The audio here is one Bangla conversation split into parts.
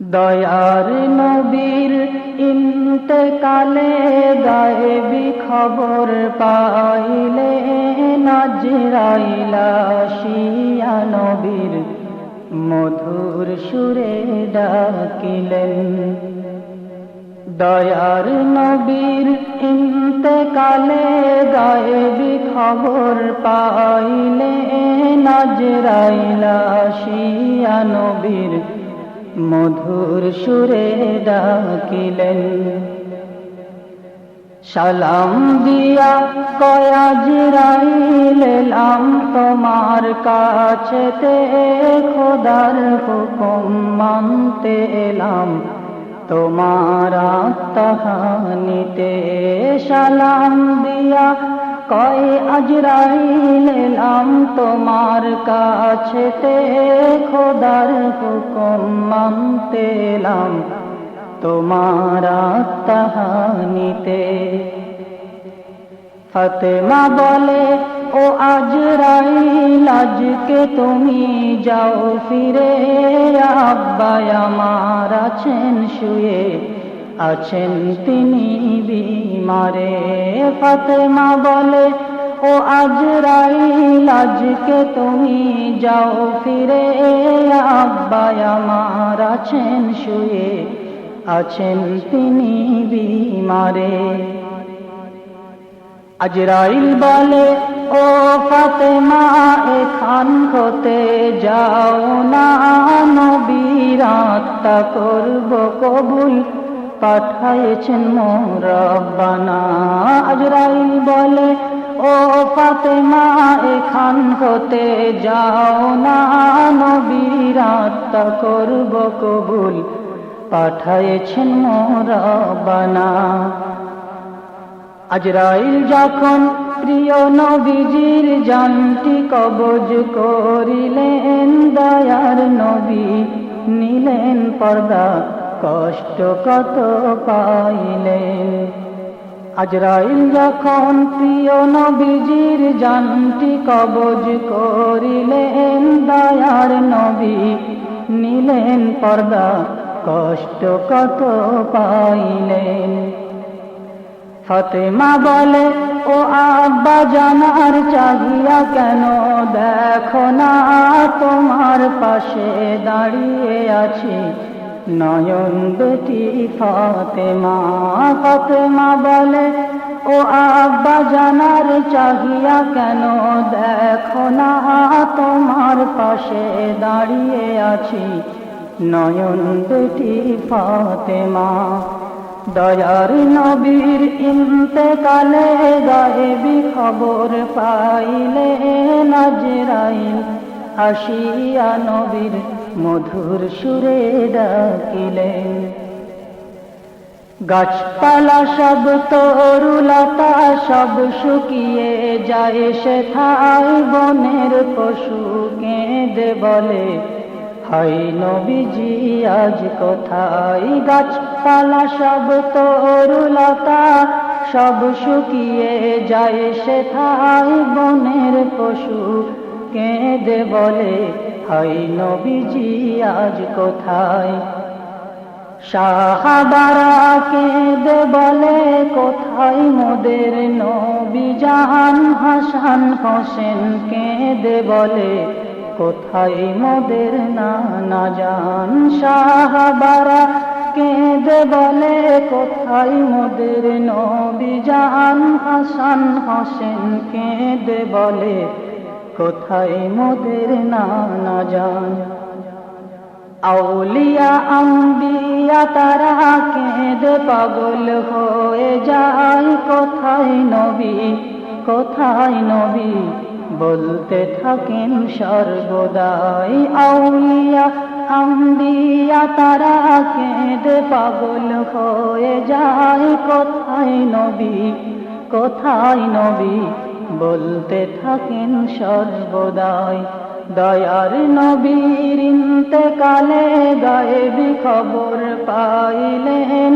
দয়ার নবীর ইন্তেকালে গায়েবি খবর পাইলে নাজরাইলা শিয়া নবীর মধুর সুরে ডাকিলেন। দয়ার নবীর ইন্তেকালে গায়েবি খবর পাইলে নাজরাইলা শিয়া নবীর মধুর সুরে ডাকিলেন। সালাম দিয়া কয়াজ রাইলাম তোমার কাছেতে খোদার হুকুম মানতে এলাম। তোমার তাহানিতে সালাম দিয়া কয় আজরাইলাম তোমার কাছেতে খোদার হুকুম মানতে এলাম। তোমার তাহানিতে ফতেমা বলে, ও আজরাইল আজকে তুমি যাও ফিরে। আব্বাই আমার আছেন শুয়ে আছেন তিনি বিমারে। ফতেমা বলে, ও আজরাইল, আজকে তুমি যাও ফিরে। আব্বাই আমার আছেন, শুয়ে আছেন তিনি বিমারে। আজরাইল বলে, ও ফাতেমা, এখান হতে যাও না। নবীর আত্মা করব কবুল পাঠাইছেন মোরব্বানা আজরাইল বলে, ও ফাতেমা, এখান হতে যাও না। নবীর আত্মা করব কবুল। পাঠাইছেন মোরব্বানা আজরাইল যখন প্রিয় নবীজির জানটি কবজ করিলেন, দয়ার নবী নিলেন পর্দা। কষ্ট কত পাইলেন আজরাইল যখন প্রিয় নবীজির জানটি কবজ করিলেন, দয়ার নবী নিলেন পর্দা, কষ্ট কত পাইলেন? ফতেমা বলে, ও আব্বা, জানার চাহিয়া কেন? দেখো না, তোমার পাশে দাঁড়িয়ে আছি। নয়ন বেটি ফতেমা ফতেমা বলে, ও আব্বা জানার চাহিয়া কেন দেখো না? তোমার পাশে দাঁড়িয়ে আছি। নয়ন বেটি ফতেমা, দয়ার নবীর ইন্তেকালে গায়েবি খবর পাইলে নাজরাইল আসিয়া নবীর মধুর সুরে ডাকিলেন গাছপালা সব তরুলতা, সব শুকিয়ে যায় সে থাই বনের পশু কেঁদে বলে হাই নবীজি, আজ কোথায়? গাছপালা সব তরুলতা, সব শুকিয়ে যায় সে থাই বনের পশু কেঁদে বলে হাই নবীজি, আজ কোথায়? সাহাবারা কেঁদে বলে, কোথায় মোদের নবী জাহান? হাসান হোসেন কেঁদে বলে, কোথায় মোদের নানা জান? সাহাবারা কেঁদে বলে, কোথায় মোদের নবী জান হাসান হোসেন কেঁদে বলে কোথায় মোদের নানা জান। আউলিয়া, আম্বিয়া, তারা কেঁদে পাগল হয়ে যায়। কোথায় নবী কোথায় নবী বলতে থাকেন সর্বদাই। আউলিয়া, আম্বিয়া, তারা কেঁদে পাগল হয়ে যায়। কোথায় নবী কোথায় নবী বলতে থাকেন সর্বদাই। দয়ার নবীর ইন্তেকালে গায়েবি খবর পাইলেন।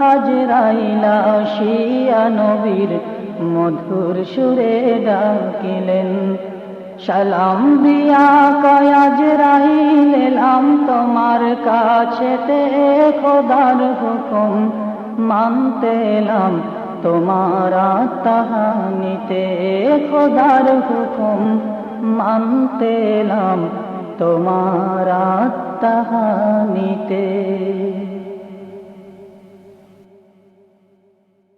আজরাইলা শিয়া নবীর মধুর সুরে ডাকিলেন। সালাম দিয়া কয়াজ রাইল এলাম তোমার কাছেতে। খোদার হুকুম মানতে এলাম। তোমার তাহানিতে খোদার হুকুম মানতেলাম তোমার তাহানিতে